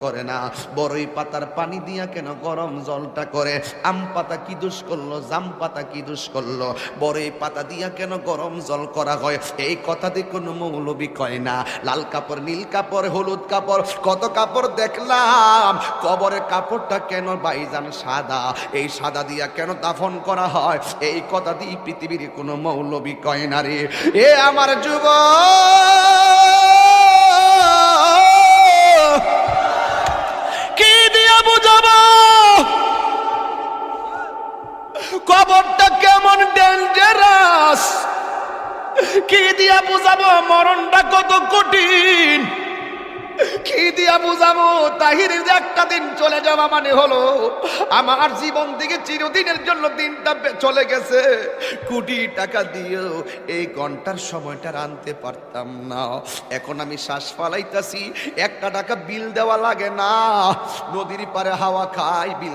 করে না। বড়ই পাতার পানি দিয়া কেন গরম জলটা করে? আম পাতা কি দোষ করল? জাম পাতা কি দোষ করল? বড়ই পাতা দিয়া কেন গরম জল করা হয়? এই কথা দিয়ে কোনো মৌলবি কয় না। লাল কাপড়, নীল কাপড়, হলুদ কাপড়, কত কাপড় দেখলাম। কবরের কাপড়টা কেন বাইজান সাদা? এই সাদা দিয়া কেন দাফন করা হয়? এই কথা দিয়ে পৃথিবীর কোনো মৌলবি কয় না রে। এ আমার যুবক! কবরটা কেমন ডেঞ্জারাস কি দিয়া বুঝাবো? মরণটা কত কঠিন? কি দিয়া বুঝাবো? যে একটা দিন চলে যাওয়া মানে হলো, আমার জীবন থেকে চিরদিনের জন্য দিনটা চলে গেছে। কোটি টাকা দিয়েও এই ঘণ্টার সময়টা আনতে পারতাম না। এখন আমি শ্বাস ফালাইতাছি, একটা টাকা বিল দেওয়া লাগে না। নদীর পারে হাওয়া খাই বিল